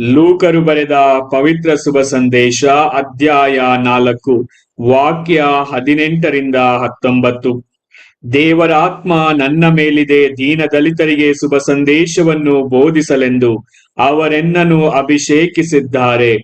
ಲೂಕರು ಬರೆದ ಪವಿತ್ರ ಶುಭ ಸಂದೇಶ ಅಧ್ಯಾಯ ನಾಲ್ಕು, ವಾಕ್ಯ ಹದಿನೆಂಟರಿಂದ ಹತ್ತೊಂಬತ್ತು. ದೇವರಾತ್ಮ ನನ್ನ ಮೇಲಿದೆ, ದೀನ ದಲಿತರಿಗೆ ಶುಭ ಸಂದೇಶವನ್ನು ಬೋಧಿಸಲೆಂದು. ಅವರೆನ್ನನು ಅಭಿಷೇಕಿಸಿದ್ದಾರೆ.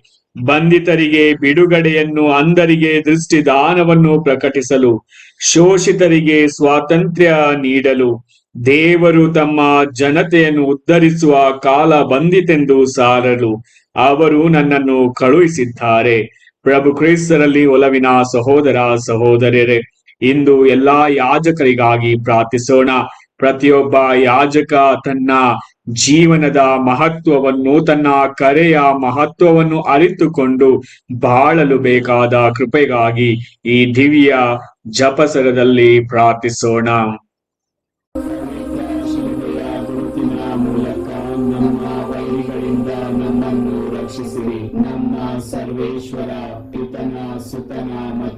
ಬಂಧಿತರಿಗೆ ಬಿಡುಗಡೆಯನ್ನು ಅಂಧರಿಗೆ ದೃಷ್ಟಿದಾನವನ್ನು ಪ್ರಕಟಿಸಲು. ಶೋಷಿತರಿಗೆ ಸ್ವಾತಂತ್ರ್ಯ ನೀಡಲು. ದೇವರು ತಮ್ಮ ಜನತೆಯನ್ನು ಉದ್ಧರಿಸುವ ಕಾಲ ಬಂದಿತೆಂದು ಸಾರಲು ಅವರು ನನ್ನನ್ನು ಕಳುಹಿಸಿದ್ದಾರೆ. ಪ್ರಭು ಕ್ರೈಸ್ತರಲ್ಲಿ ಒಲವಿನ ಸಹೋದರ ಸಹೋದರರೇ, ಇಂದು ಎಲ್ಲಾ ಯಾಜಕರಿಗಾಗಿ ಪ್ರಾರ್ಥಿಸೋಣ. ಪ್ರತಿಯೊಬ್ಬ ಯಾಜಕ ತನ್ನ ಜೀವನದ ಮಹತ್ವವನ್ನು, ತನ್ನ ಕರೆಯ ಮಹತ್ವವನ್ನು ಅರಿತುಕೊಂಡು ಬಾಳಲು ಬೇಕಾದ ಕೃಪೆಗಾಗಿ ಈ ದಿವ್ಯ ಜಪಸರದಲ್ಲಿ ಪ್ರಾರ್ಥಿಸೋಣ.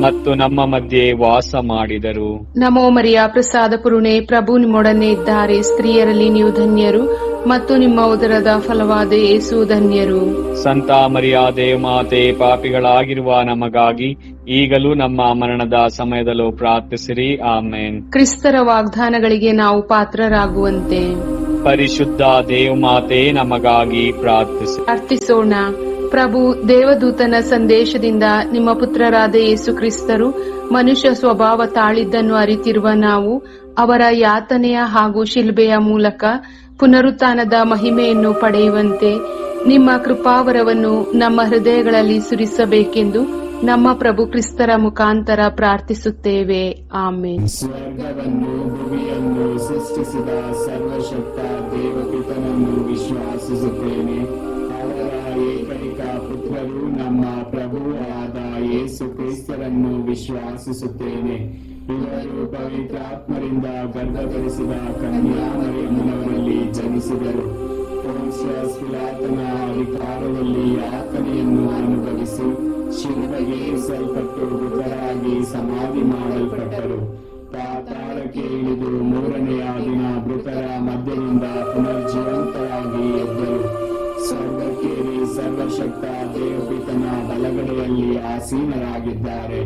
ಮತ್ತು ನಮ್ಮ ಮಧ್ಯೆ ವಾಸ ಮಾಡಿದರು. ನಮೋ ಮರಿಯ ಪ್ರಸಾದ ಪುರುಣೆ ಪ್ರಭು ನಿಮ್ಮೊಡನೆ ಇದ್ದಾರೆ. ಸ್ತ್ರೀಯರಲ್ಲಿ ನೀವು ಧನ್ಯರು ಮತ್ತು ನಿಮ್ಮ ಉದರದ ಫಲವಾದ ಏಸು ಧನ್ಯರು. ಸಂತ ಮರಿಯ ಮಾತೆ ಪಾಪಿಗಳಾಗಿರುವ ನಮಗಾಗಿ ಈಗಲೂ ನಮ್ಮ ಮರಣದ ಸಮಯದಲ್ಲೂ ಪ್ರಾರ್ಥಿಸಿರಿ. ಆಮೇನ್. ಕ್ರಿಸ್ತರ ವಾಗ್ದಾನಗಳಿಗೆ ನಾವು ಪಾತ್ರರಾಗುವಂತೆ. ಪರಿಶುದ್ಧ ದೇವಮಾತೆ ನಮಗಾಗಿ ಪ್ರಾರ್ಥಿಸಿ. ಪ್ರಾರ್ಥಿಸೋಣ. ಪ್ರಭು ದೇವದೂತನ ಸಂದೇಶದಿಂದ ನಿಮ್ಮ ಪುತ್ರರಾದ ಯೇಸು ಕ್ರಿಸ್ತರು ಮನುಷ್ಯ ಸ್ವಭಾವ ತಾಳಿದ್ದನ್ನು ಅರಿತಿರುವ ನಾವು, ಅವರ ಯಾತನೆಯ ಹಾಗೂ ಶಿಲ್ಬೆಯ ಮೂಲಕ ಪುನರುತ್ಥಾನದ ಮಹಿಮೆಯನ್ನು ಪಡೆಯುವಂತೆ ನಿಮ್ಮ ಕೃಪಾವರವನ್ನು ನಮ್ಮ ಹೃದಯಗಳಲ್ಲಿ ಸುರಿಸಬೇಕೆಂದು ನಮ್ಮ ಪ್ರಭು ಕ್ರಿಸ್ತರ ಮುಖಾಂತರ ಪ್ರಾರ್ಥಿಸುತ್ತೇವೆ. ಆಮೇನ್. ಸ್ವರ್ಗವನ್ನು, ಭೂಮಿಯನ್ನು ಸೃಷ್ಟಿಸಿದ ಸರ್ವಶಕ್ತ ವಿಶ್ವಾಸಿಸುತ್ತೇನೆ. ನಮ್ಮ ಪ್ರಭು ಆದ ಯೇಸು ಕ್ರಿಸ್ತರನ್ನು ವಿಶ್ವಾಸಿಸುತ್ತೇನೆ. ಇವರು ಪವಿತ್ರಾತ್ಮರಿಂದ ಗರ್ಭಧರಿಸಿದ ಕನ್ಯಾಮರಿಯಮ್ಮನವರಲ್ಲಿ ಜನಿಸಿದರು. ಪಿಲಾತನ ಅಧಿಕಾರದಲ್ಲಿ ಯಾತನೆಯನ್ನು ಅನುಭವಿಸಿ ಶಿಲುಬೆಗೆ ಸಲ್ಪಟ್ಟು ಮೃತರಾಗಿ ಸಮಾಧಿ ಮಾಡಲ್ಪಟ್ಟರು. ಪಾತಾಳಕ್ಕೆ ಇಳಿದು ಮೂರನೆಯ ದಿನ ಮೃತರ ಮಧ್ಯದಿಂದ ಪುನರ್ಜೀವಂತರಾಗಿ ಎದ್ದರು. ಸ್ವರ್ಗಕ್ಕೇರಿ ಸರ್ವಶಕ್ತ ದೇವಪಿತನ ಬಲಗಡೆಯಲ್ಲಿ ಆಸೀನರಾಗಿದ್ದಾರೆ.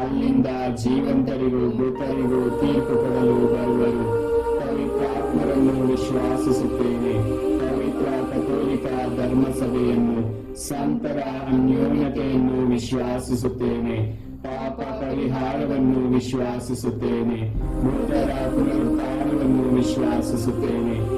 ಅಲ್ಲಿಂದ ಜೀವಂತರಿಗೂ ಮೃತರಿಗೂ ತೀರ್ಪು ಕೊಡಲು ಬರುವರು. ಪವಿತ್ರಾತ್ಮರನ್ನು ವಿಶ್ವಾಸಿಸುತ್ತೇನೆ. ಪವಿತ್ರ ಕಥೋಲಿಕ ಧರ್ಮಸಭೆಯನ್ನು, ಸಂತರ ಅನ್ಯೋನ್ಯತೆಯನ್ನು ವಿಶ್ವಾಸಿಸುತ್ತೇನೆ. ಪಾಪ ಪರಿಹಾರವನ್ನು ವಿಶ್ವಾಸಿಸುತ್ತೇನೆ. ಮೃತರ ಪುನರುತ್ಥಾನವನ್ನು ವಿಶ್ವಾಸಿಸುತ್ತೇನೆ.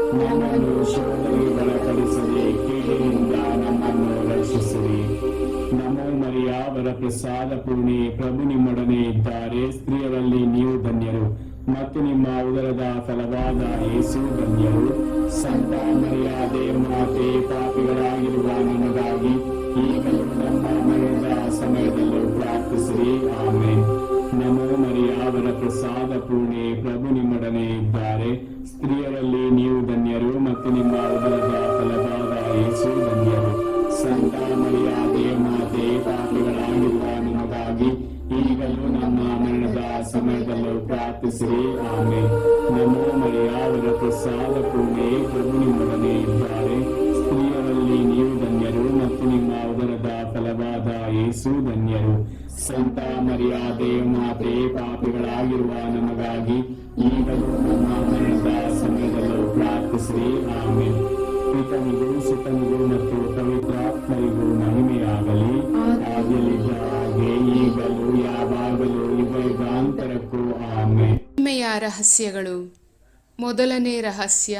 ನಮ್ಮನ್ನು ಶೋಧನೆಗೆ ಬಲಪಡಿಸಲಿ ಕೀಳಿನಿಂದ ನಮ್ಮನ್ನು ರಕ್ಷಿಸಲಿ ನಮೋ ಮರಿಯ ಅವರ ಪ್ರಸಾದ ಪೂರ್ಣಿ, ಪ್ರಭು ನಿಮ್ಮೊಡನೆ ಇದ್ದಾರೆ. ಸ್ತ್ರೀಯರಲ್ಲಿ ನೀವು ಧನ್ಯರು. ಮತ್ತು ನಿಮ್ಮ ಉದರದ ಫಲವಾದ ಯೇಸು ಧನ್ಯರು. ಸಂತ ಮರಿಯ ಮಾತೆ, ಪಾಪಿಗಳಾಗಿರುವ ನಮಗಾಗಿ ಸಮಯದಲ್ಲೂ ಪ್ರಾರ್ಥಿಸಿರಿ. ಆಮೇನ್. ನಮೋ ಮರಿಯ, ಅವರ ಪ್ರಸಾದ ಪೂರ್ಣೆ ಇದ್ದಾರೆ. ಸ್ತ್ರೀಯರಲ್ಲಿ ನೀವು ಮತ್ತು ನಿಮ್ಮ ಸಂತ ಈಗಲೂ ನಮ್ಮ ಮರಣದ ಸಮಯದಲ್ಲೂ ಆಮೇಲೆ ಪ್ರಸಾದ ಪೂರ್ಣೆ ಪ್ರಭು ನಿಮ್ಮೊಡನೆ ಇದ್ದಾರೆ. ಯೇಸು ಧನ್ಯರು ಸಂತ ಮರ್ಯಾದೆ ಮಾತೆ ಪಾಪಿಗಳಾಗಿರುವ ನಮಗಾಗಿ ಈಗಲೂ ನಮ್ಮ ಸಮಯದಲ್ಲೂ ಪ್ರಾರ್ಥಿಸಿರಿ. ಆಮೇಲೆ ಪಿತನಿಗೂ ಸುತನಿಗೂ ಮತ್ತು ಪವಿತ್ರಾತ್ಮರಿಗೂ ಮಹಿಮೆಯಾಗಲಿ. ಆಗಲಿದ್ದ ಹಾಗೆ ಈಗಲೂ ಯಾವಾಗಲೂ ಯುಗಾಂತರಕ್ಕೂ ಆಮೆ ಮಹಿಮೆಯ ರಹಸ್ಯಗಳು. ಮೊದಲನೇ ರಹಸ್ಯ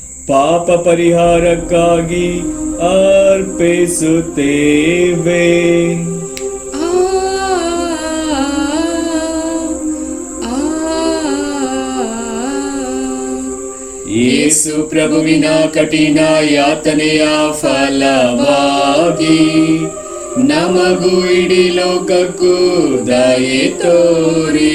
ಪಾಪ ಪರಿಹಾರಕ್ಕಾಗಿ ಅರ್ಪಿಸುತ್ತೇವೆ ಯೇಸು ಪ್ರಭುವಿನ ಕಠಿಣ ಯಾತನೆಯ ಫಲವಾಗಿ ನಮಗೂ ಇಡೀ ಲೋಕಕ್ಕೂ ದಯೆ ತೋರಿ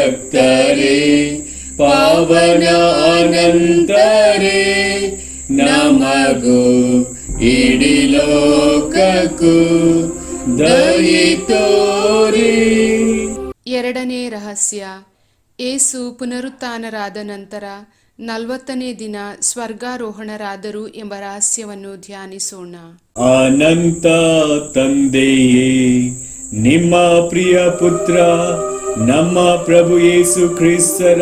ಪಾವನ ಅನಂತರೇ ನಮಗೂ ಇಡೀ ಲೋಕಕ್ಕೂ ದಯಿತೋರಿ ಎರಡನೇ ರಹಸ್ಯ ಏಸು ಪುನರುತ್ಥಾನರಾದ ನಂತರ ನಲವತ್ತನೇ ದಿನ ಸ್ವರ್ಗಾರೋಹಣರಾದರು ಎಂಬ ರಹಸ್ಯವನ್ನು ಧ್ಯಾನಿಸೋಣ. ಅನಂತ ತಂದೆಯೇ ನಿಮ್ಮ ಪ್ರಿಯ ಪುತ್ರ ನಮ್ಮ ಪ್ರಭು ಯೇಸು ಕ್ರಿಸ್ತರ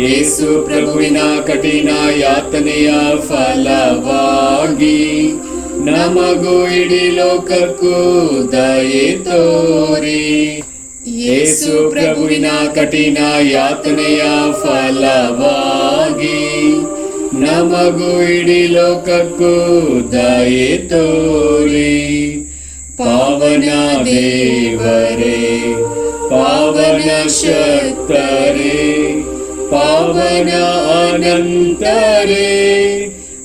ಯೇಸು ಪ್ರಭುವಿನ ಕಠಿಣ ಯಾತನೆಯ ಫಲವಾಗಿ ನಮಗೂ ಇಡೀ ಲೋಕಕ್ಕೂ ದಯೆ ತೋರಿ ಯೇಸು ಪ್ರಭುವಿನ ಕಠಿಣ ಯಾತನೆಯ ಫಲವಾಗಿ ನಮಗೂ ಇಡೀ ಲೋಕಕ್ಕೂ ದಯೆ ತೋರಿ ಪಾವನ ದೇವರೇ ಪಾವನ ಶಕ್ತರೇ పవన అనంతరే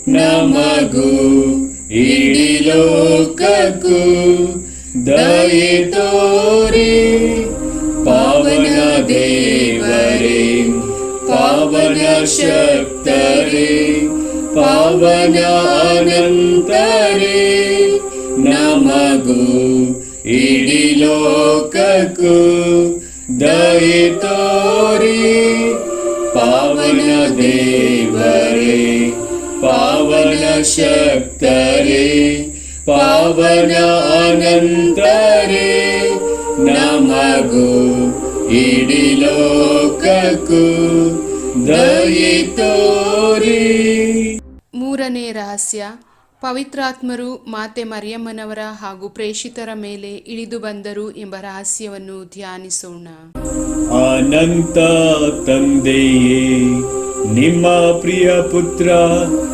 నమగు ఇడి లోకకు దయే తోరే పవన దేవరే పవన శక్తరే పవన అనంతరే నమగు ఇడి లోకకు దయ ಶಕ್ತರೇ ಪಾವನ ನಮಗು ನಮಗೂ ಇಡೀ ಲೋಕಕ್ಕೂ ದಯೆ ತೋರಿ. ಮೂರನೇ ರಹಸ್ಯ ಪವಿತ್ರಾತ್ಮರು ಮಾತೆ ಮರಿಯಮ್ಮನವರ ಹಾಗೂ ಪ್ರೇಷಿತರ ಮೇಲೆ ಇಳಿದು ಬಂದರು ಎಂಬ ರಹಸ್ಯವನ್ನು ಧ್ಯಾನಿಸೋಣ. ಅನಂತ ತಂದೆಯೇ ನಿಮ್ಮ ಪ್ರಿಯ ಪುತ್ರ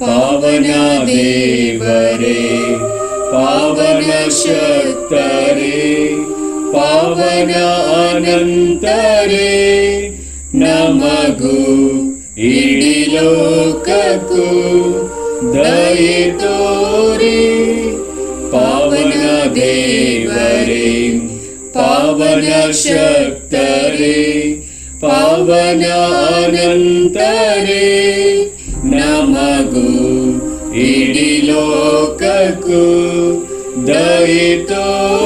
पावना देव पावन शक्न अनन्तरे न मगो इडिलोक गो द्रये तु पावन देव रे पावन शक् रे पावना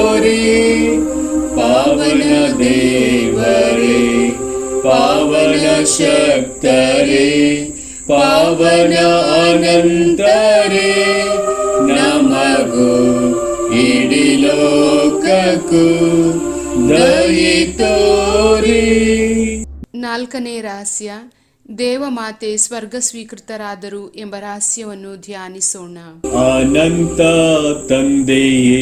ತೋರಿ ಪಾವನ ದೇವರೇ ಪಾವನ ಶಕ್ತರೇ ಪಾವನ ಅನಂತರೇ ನಮಗೂ ಇಡೀ ಲೋಕಕ್ಕೂ ದಯಿತೋರಿ ನಾಲ್ಕನೇ ರಹಸ್ಯ ದೇವಮಾತೆ ಸ್ವರ್ಗ ಸ್ವೀಕೃತರಾದರು ಎಂಬ ರಹಸ್ಯವನ್ನು ಧ್ಯಾನಿಸೋಣ. ಅನಂತ ತಂದೆಯೇ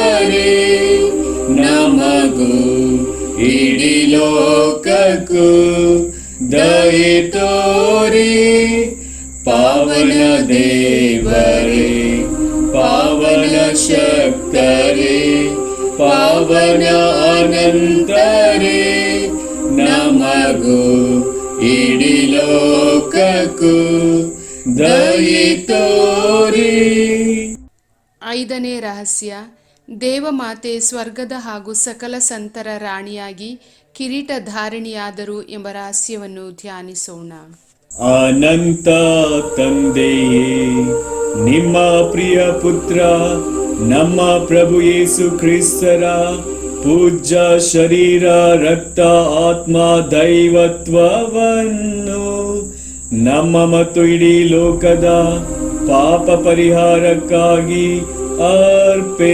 ಲೋಕಕ್ಕೂ ದಯೆ ತೋರಿ ಪಾವನ ದೇವರೇ, ಪಾವನ ಶಕ್ತರೇ, ಪಾವನ ಅನಂತರೇ. ನಮಗೂ ಇಡೀ ಲೋಕಕ್ಕೂ ದಯೆ ತೋರಿ ಐದನೇ ರಹಸ್ಯ, ದೇವಮಾತೆ ಸ್ವರ್ಗದ ಹಾಗೂ ಸಕಲ ಸಂತರ ರಾಣಿಯಾಗಿ ಕಿರೀಟ ಧಾರಿಣಿಯಾದರು ಎಂಬ ರಹಸ್ಯವನ್ನು ಧ್ಯಾನಿಸೋಣ. ಅನಂತ ತಂದೆಯೇ, ನಿಮ್ಮ ಪ್ರಿಯ ಪುತ್ರ, ನಮ್ಮ ಪ್ರಭು ಯೇಸು ಕ್ರಿಸ್ತರ ಪೂಜ್ಯ ಶರೀರ, ರಕ್ತ, ಆತ್ಮ, ದೈವತ್ವವನ್ನು ನಮ್ಮ ಮತ್ತು ಇಡೀ ಲೋಕದ ಪಾಪ ಪರಿಹಾರಕ್ಕಾಗಿ ಅರ್ಪಿಸುತ್ತೇವೆ.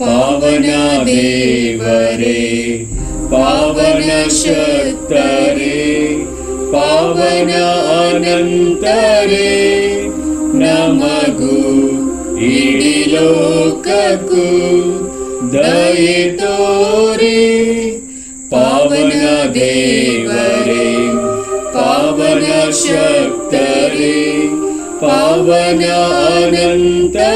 पावना देव पावन अनन्तरे नमगु मगु दयितोरे पावनदेवरे पावनशक्तरे पावन अनन्तरे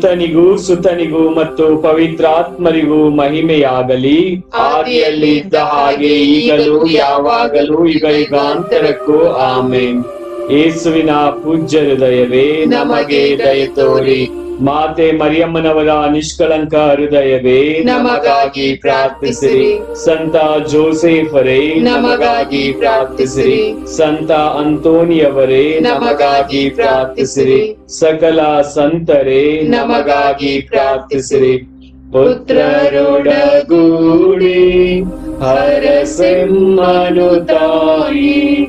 ಪಿತನಿಗೂ ಸುತನಿಗೂ ಮತ್ತು ಪವಿತ್ರಾತ್ಮರಿಗೂ ಮಹಿಮೆಯಾಗಲಿ. ಆದಿಯಲ್ಲಿ ಇದ್ದ ಹಾಗೆ ಈಗಲೂ ಯಾವಾಗಲೂ ಯುಗ ಯುಗಾಂತರಕ್ಕೂ ಆಮೇನ್. ಯೇಸುವಿನ ಪೂಜ್ಯ ಹೃದಯವೇ ನಮಗೆ ದಯ ತೋರಿ. ಮಾತೆ ಮರಿಯಮ್ಮನವರ ನಿಷ್ಕಳಂಕ ಹೃದಯವೇ ನಮಗಾಗಿ ಪ್ರಾರ್ಥಿಸಿರಿ. ಸಂತ ಜೋಸೆಫರೇ ನಮಗಾಗಿ ಪ್ರಾರ್ಥಿಸಿರಿ. ಸಂತ ಅಂತೋನಿಯವರೇ ನಮಗಾಗಿ ಪ್ರಾರ್ಥಿಸಿರಿ. ಸಕಲ ಸಂತರೇ ನಮಗಾಗಿ ಪ್ರಾರ್ಥಿಸಿರಿ. ಪುತ್ರರೊಡಗೂಡಿ ಹರಸಿಂಹನು ತಾಯಿ.